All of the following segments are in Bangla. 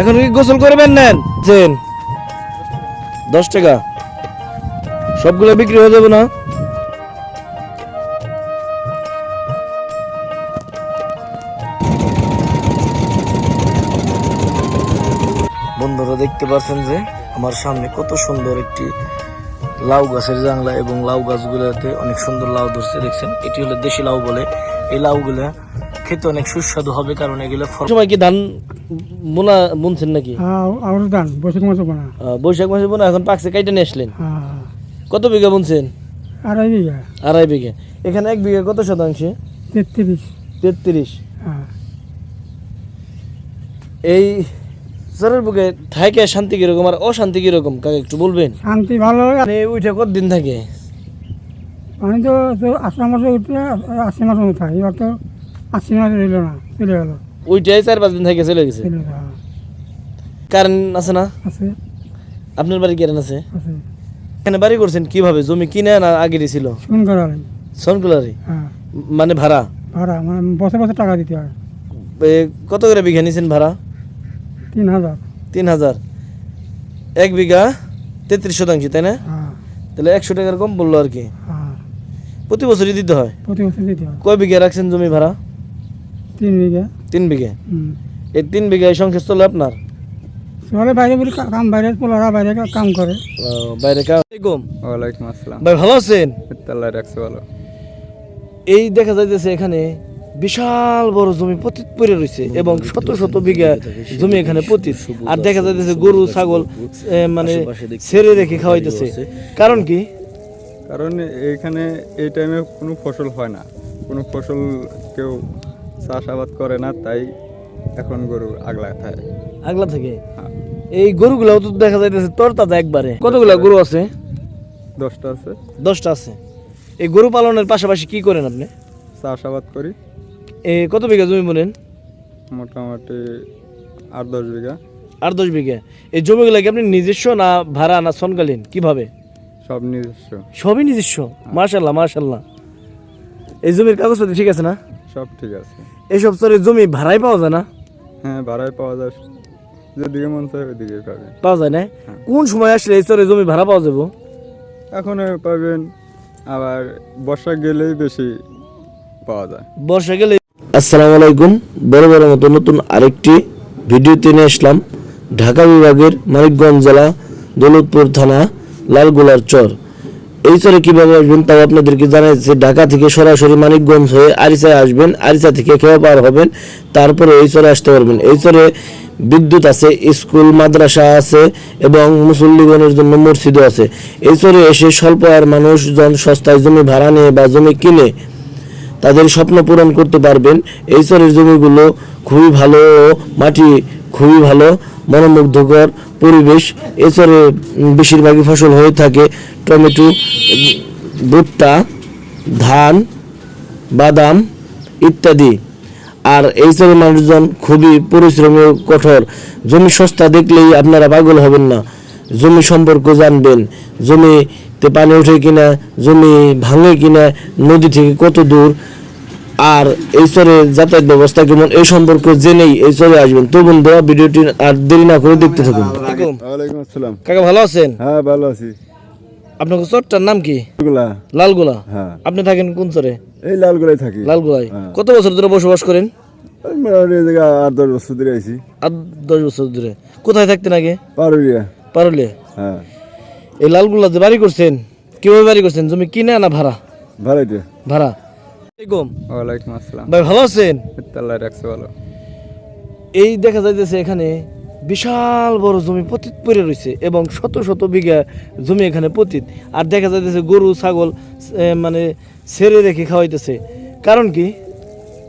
এখন কি গোসল করবেন নেন? চেন দশ টাকা। সবগুলো বিক্রি হয়ে যাবে না? বন্ধুরা দেখতে পাচ্ছেন যে আমার সামনে কত সুন্দর একটি লাউ গাছের জাংলা এবং লাউ গাছগুলোতে অনেক সুন্দর লাউ ধরছে দেখছেন? এটি হলো দেশি লাউ বলে। এই লাউগুলা খেতে অনেক সুস্বাদু হবে কারণ এগুলো সময় কি ধান বোনা বুনছেন নাকি? হ্যাঁ আর বৈশাখ মাসে বানা। বৈশাখ মাসে বোনা এখন পাকছে কাইটে নিয়ে আসলেন? হ্যাঁ। কত বিঘা বুনছেন আড়াই বিঘা। আড়াই বিঘা। এখানে এক বিঘা কত শতাংশে? তেত্রিশ। তেত্রিশ। হ্যাঁ। এই চরের বুকে থাকে শান্তি কীরকম আর অশান্তি কীরকম? কাকে একটু বলবেন? শান্তি ভালো মানে উঠে কতদিন থাকে? পানি তো তো আষাঢ় মাসে উঠে আশি মাসে উঠা। এবার তো আশি মাসে রইল না চলে গেল। ওইটাই চার পাঁচ দিন থেকে চলে গেছে। হ্যাঁ। কারেন্ট আছে না? আপনার বাড়ি কারেন্ট আছে? এখানে বাড়ি করছেন কীভাবে? জমি কিনে না আগে ছিল সনকুলারি। হ্যাঁ। মানে ভাড়া? ভাড়া মানে বছর বছর টাকা দিতে হয়। কত করে বিঘা নিছেন ভাড়া? তিন হাজার। তিন হাজার। এক বিঘা তেত্রিশ শতাংশ তাই না? হ্যাঁ। তাহলে একশো টাকার কম বলল আর কি। প্রতি বছরই দিতে হয়? প্রতি বছর দিতে হয়। কয় বিঘা রাখছেন জমি ভাড়া? তিন বিঘা। তিন বিঘা? হুম। এই তিন বিঘা এই সংসার চলে আপনার? সকালে বাইরে বলে কাম বাইরে পোলারা বাইরে কাম করে। বাইরে কাজ ওয়ালাইকুম আসসালাম। ভাই ভালো আছেন? আল্লাহ রাখছে ভালো। এই দেখা যাইতেছে এখানে বিশাল বড় জমি পতিত পড়ে রয়েছে এবং শত শত বিঘা জমি এখানে পতিত। আর দেখা যাইতেছে গরু ছাগল মানে ছেড়ে রেখে খাওয়াইতেছে। কারণ কি? কারণ এইখানে এই টাইমে কোনো ফসল হয় না। কোনো ফসল কেউ চাষাবাদ করে না তাই এখন গরু আগলা থাকে। আগলা থেকে? হ্যাঁ। এই গরুগুলাও তো দেখা যাইতেছে তরতাজা একবারে। কতগুলা গরু আছে? দশটা আছে। দশটা আছে। এই গরু পালনের পাশাপাশি কি করেন আপনি? চাষাবাদ করি। এ কত বিঘা জমি বলেন? মোটামুটি আট দশ বিঘা। আট দশ বিঘা। এই জমিগুলা কি আপনি নিজস্ব না ভাড়া না সনকালীন কীভাবে? সব নিজস্ব। সবই নিজস্ব? মার্শাল্লাহ মার্শাল্লাহ এই জমির কাগজপত্র ঠিক আছে না? সব ঠিক আছে। এইসব চরে জমি ভাড়াই পাওয়া যায় না? হ্যাঁ ভাড়ায় পাওয়া যায়। যেদিকে মন চায় ওইদিকে পাবেন পাওয়া যায় না? কোন সময় আসলে এই চরে জমি ভাড়া পাওয়া যাব? এখন পাবেন আবার বর্ষা গেলেই বেশি পাওয়া যায়। বর্ষা গেলে আসসালামু আলাইকুম। বড় বড় মতো নতুন আরেকটি ভিডিওতে নিয়ে আসলাম ঢাকা বিভাগের মানিকগঞ্জ জেলা দৌলতপুর থানা লালগোলার চর। এই চরে কীভাবে আসবেন তাও আপনাদেরকে জানাইছে ঢাকা থেকে সরাসরি মানিকগঞ্জ হয়ে আরিসায় আসবেন। আরিসা থেকে খেয়া পার হবেন, তারপরে এই চরে আসতে পারবেন। এই চরে বিদ্যুৎ আছে, স্কুল, মাদ্রাসা আছে এবং মুসল্লিগণের জন্য মসজিদও আছে। এই চরে এসে স্বল্প আয়ের মানুষজন সস্তায় জমি ভাড়া নিয়ে বা জমি কিনে তাদের স্বপ্ন পূরণ করতে পারবেন। এই চরের জমিগুলো খুবই ভালো মাটি খুবই ভালো মনোমুগ্ধকর পরিবেশ। উম, বেশিরভাগই ফসল হয়ে থাকে টমেটো ভুট্টা ধান বাদাম ইত্যাদি। আর এই চরের মানুষজন খুবই পরিশ্রমী কঠোর। জমি সস্তা দেখলেই আপনারা পাগল হবেন না। জমি সম্পর্ক জানবেন। জমিতে পানি ওঠে কিনা জমি ভাঙে কিনা নদী থেকে কত দূর আর এই চরে যাতায়াত ব্যবস্থা কেমন? এই সম্পর্কে জেনেই এই চরে আসবেন। তো বন্ধুরা ভিডিওটি আর দেরি না করে দেখতে থাকুন। কাকা ভালো আছেন? হ্যাঁ ভালো আছি। আপনার চরটার নাম কি? লালগোলা। হ্যাঁ। আপনি থাকেন কোন চরে? এই লালগোলায় থাকি। লালগোলায়। হ্যাঁ। কত বছর ধরে বসবাস করেন? ওই জায়গা আট দশ বছর ধরে আইছি। আর দশ বছর ধরে। কোথায় থাকতেন আগে? পারুলিয়া। পারলে হ্যাঁ। এই লালগুলা যে বাড়ি করছেন কীভাবে বাড়ি করছেন? জমি কিনে না ভাড়া? ভাড়াইতে। ভাড়া? আসসালামাইকুম। ওয়ালাইকুম আসসালাম। ভাই ভালো আছেন? আল্লাহ রাখছে ভালো। এই দেখা যাইতেছে এখানে বিশাল বড় জমি পতিত পড়ে রয়েছে এবং শত শত বিঘা জমি এখানে পতিত। আর দেখা যাইতেছে গরু ছাগল মানে ছেড়ে রেখে খাওয়াইতেছে। কারণ কি?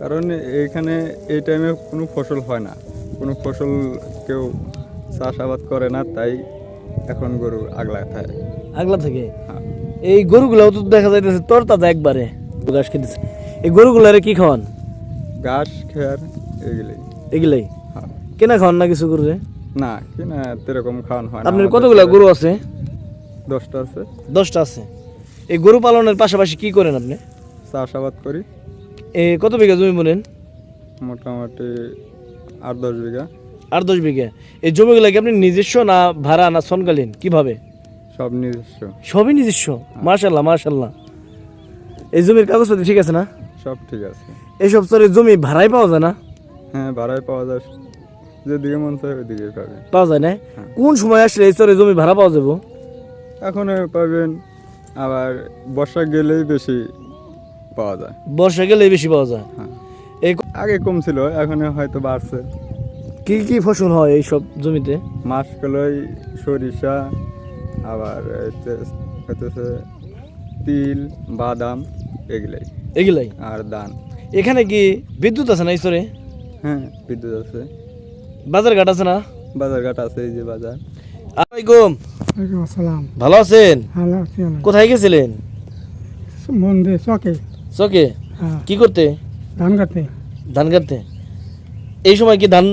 কারণ এখানে এই টাইমে কোনো ফসল হয় না। কোনো ফসল কেউ চাষাবাদ করে না তাই এখন গরু আগলা থাকে। আগলা থেকে? হ্যাঁ। এই গরুগুলাও তো দেখা যাইতেছে তরতাজা একবারে। ঘাস খেতেছে। এই গরুগুলারে কি খাওয়ান? ঘাস খেয়ার এগুলোই। এগুলাই? হ্যাঁ। কেনা খাওয়ান না কিছু করে না কিনা এরকম খাওয়ান হয় আপনার কতগুলা গরু আছে? দশটা আছে। দশটা আছে। এই গরু পালনের পাশাপাশি কি করেন আপনি? চাষাবাদ করি। এ কত বিঘা জমি বলেন? মোটামুটি আট দশ বিঘা। আট দশ বিঘে। এই জমিগুলো কি আপনি নিজস্ব না ভাড়া না সনকালীন কীভাবে? সব নিজস্ব। সবই নিজস্ব? মার্শাল্লাহ মার্শাল্লাহ এই জমির কাগজপত্র ঠিক আছে না? সব ঠিক আছে। এইসব চরের জমি ভাড়াই পাওয়া যায় না? হ্যাঁ ভাড়ায় পাওয়া যায়। যেদিকে মন চায় ওইদিকে পাবে পাওয়া যায় না? কোন সময় আসলে এই চরে জমি ভাড়া পাওয়া যাব? এখন পাবেন আবার বর্ষা গেলেই বেশি পাওয়া যায়। বর্ষা গেলেই বেশি পাওয়া যায়? হ্যাঁ। এই আগে কম ছিল এখন হয়তো বাড়ছে। কি কি ফসল হয় এই সব জমিতে? মাসকলাই সরিষা আবার হইতেছে তিল বাদাম। এগুলাই। এগুলাই? আর ধান। এখানে কি বিদ্যুৎ আছে না চরে হ্যাঁ বিদ্যুৎ আছে। বাজার ঘাট আছে না? বাজারঘাট আছে এই যে বাজার। আলাইকুম। ওয়ালাইকুম আসসালাম। ভালো আছেন? ভালো আছি কোথায় গেছিলেন? মন্দির চকে। চকে? হ্যাঁ। কি করতে? ধান কাটতে। ধান কাটতে? এই সময় কি ধান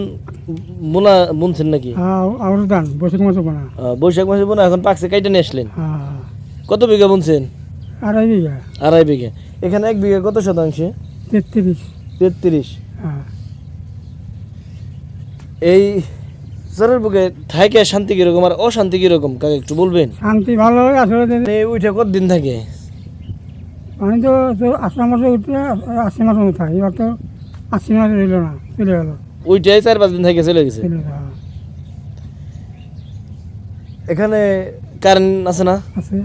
বোনা বুনছেন নাকি? হ্যাঁ আর ধান বৈশাখ মাসে বোনা। বৈশাখ মাসে বোনা এখন পাকছে কাইটে নিয়ে আসলেন। হ্যাঁ। কত বিঘা বুনছেন? আড়াই বিঘা। আড়াই বিঘা। এখানে এক বিঘা কত শতাংশে? তেত্রিশ। তেত্রিশ। হ্যাঁ। এই চরের বুকে থাকে শান্তি কীরকম আর অশান্তি কীরকম? কাকে একটু বলবেন? শান্তি ভালো আসলে এই উঠে কতদিন থাকে? পানি তো তো আষাঢ় মাসে উঠে আশি মাসে উঠা এবার তো আশি মাসে রইল না চলে গেল। উইটাই চার পাঁচ দিন থেকে চলে গেছে। হ্যাঁ। এখানে কারেন্ট আছে না? আছে।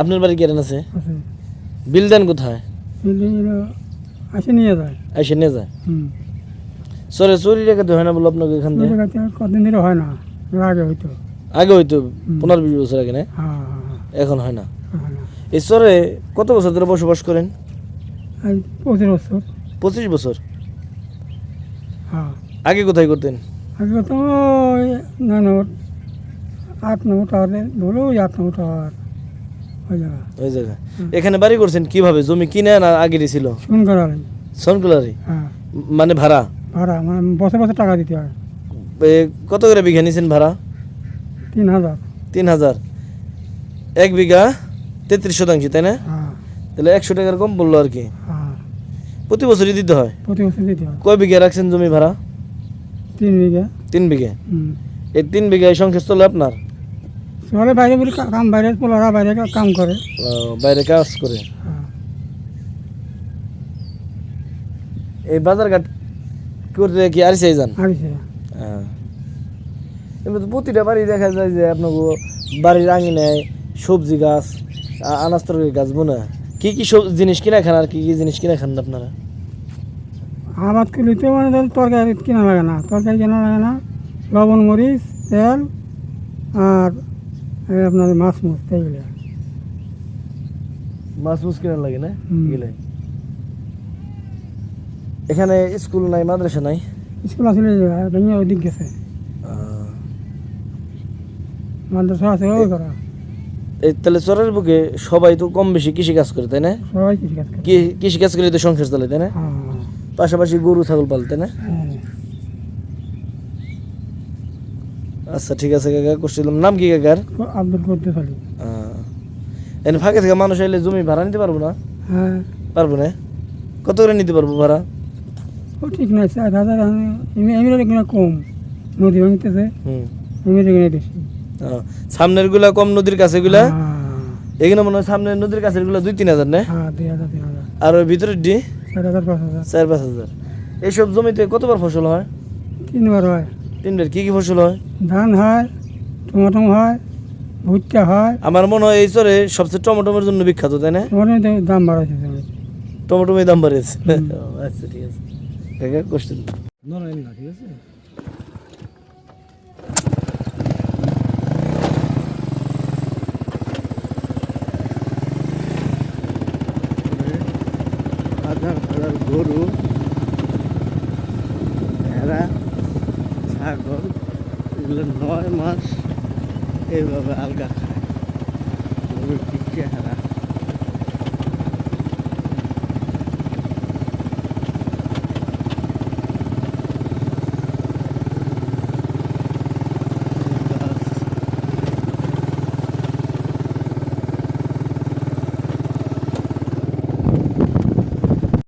আপনার বাড়ি কারেন্ট আছে? বিল দেন কোথায়? আসে নিয়ে যায়। এসে নিয়ে যায়? সরে চুরি রেখে হয় না বলো আপনাকে এখান থেকে? কদিন ধরে হয় না। আগে হইতো। আগে হয়তো পনেরো বিশ বছর আগে না? হ্যাঁ হ্যাঁ এখন হয় না। হ্যাঁ এই কত বছর ধরে বসবাস করেন? পঁচিশ বছর। পঁচিশ বছর? হ্যাঁ। আগে কোথায় করতেন? আগে তো ওই না নম্বর আট নম্বর টাওয়ারে ধরো ওই আট নম্বর টাওয়ার। ওই জায়গা। জায়গায় এখানে বাড়ি করছেন কীভাবে? জমি কিনে না আগে ছিল শুন করালে হ্যাঁ। মানে ভাড়া? ভাড়া মানে বছর বছর টাকা দিতে হয়। কত করে বিঘা নিছেন ভাড়া? তিন হাজার। তিন হাজার। এক বিঘা তেত্রিশ শতাংশ তাই না? হ্যাঁ। তাহলে একশো টাকার কম বলল আর কি। হ্যাঁ। প্রতি বছরই দিতে হয়? প্রতি বছর দিতে হয়। কয় বিঘা রাখছেন জমি ভাড়া? তিন বিঘা। তিন বিঘা। এই তিন বিঘায় সংসার চলে আপনার? শহরে বাইরে বলে কাম বাইরে পোলারা বাইরে কাম করে। বাইরে কাজ করে। হ্যাঁ। এই বাজার ঘাট করতে কি আর সেই যান হ্যাঁ। এমনি প্রতিটা বাড়ি দেখা যায় যে আপনাকে বাড়ির আঙিনায় সবজি গাছ আনাজ তরকারি গাছ বোনা। কি কি সব জিনিস কিনা খান আর কি কি জিনিস কিনা খান আপনারা? আবাদ করলিতে মানে ধর তরকারি কেনা লাগে না। তরকারি কেনা লাগে না। লবণ মরিচ তেল আর এই আপনার মাছ মুছ এইগুলো মাছ মুছ কিনা লাগে না? গেলে। এখানে স্কুল নাই মাদ্রাসা নাই? স্কুল আসলে ভেঙে ওদিক গেছে। মাদ্রাসা আছে ওই করা এই তাহলে চরের বুকে সবাই তো কম বেশি কৃষি কাজ করে তাই না? সবাই কৃষি কাজ করে। কৃষি কাজ করে তো সংসার চলে তাই না? হ্যাঁ। পাশাপাশি গরু ছাগল পালতে তাই না হ্যাঁ আচ্ছা ঠিক আছে কাকা করছিলাম। নাম কি কাকার? আব্দুল করতে খালি আহ, এনে ফাঁকে থেকে মানুষ এলে জমি ভাড়া নিতে পারব না? হ্যাঁ। পারব না? কত করে নিতে পারব ভাড়া? ও ঠিক নাই চার হাজার এমনি কিনা কম। নদী ভাঙতেছে হুম। এমনি কিনা বেশি। সামনেরগুলা কম নদীর কাছে গুলা? হ্যাঁ। এখানে মনে হয় সামনের নদীরগুলা দুই তিন হাজার না? হ্যাঁ আর ওই ভিতরের ডি? চার পাঁচ হাজার। এইসব জমিতে কতবার ফসল হয়? তিনবার হয়। তিনবার কি কি ফসল হয়? ধান হয় টমাটো হয় ভুট্টা হয়। আমার মনে হয় এই চরে সবচেয়ে টমেটোমের জন্য বিখ্যাত তাই না? টমাটো দাম বাড়াইছে টমেটোমের দাম বাড়িয়েছে। আচ্ছা ঠিক আছে। কাকা কোশ্চেন না ঠিক আছে? হাজার হাজার গরু ভেড়া ছাগল এগুলো নয় মাস এইভাবে আলগা খায়।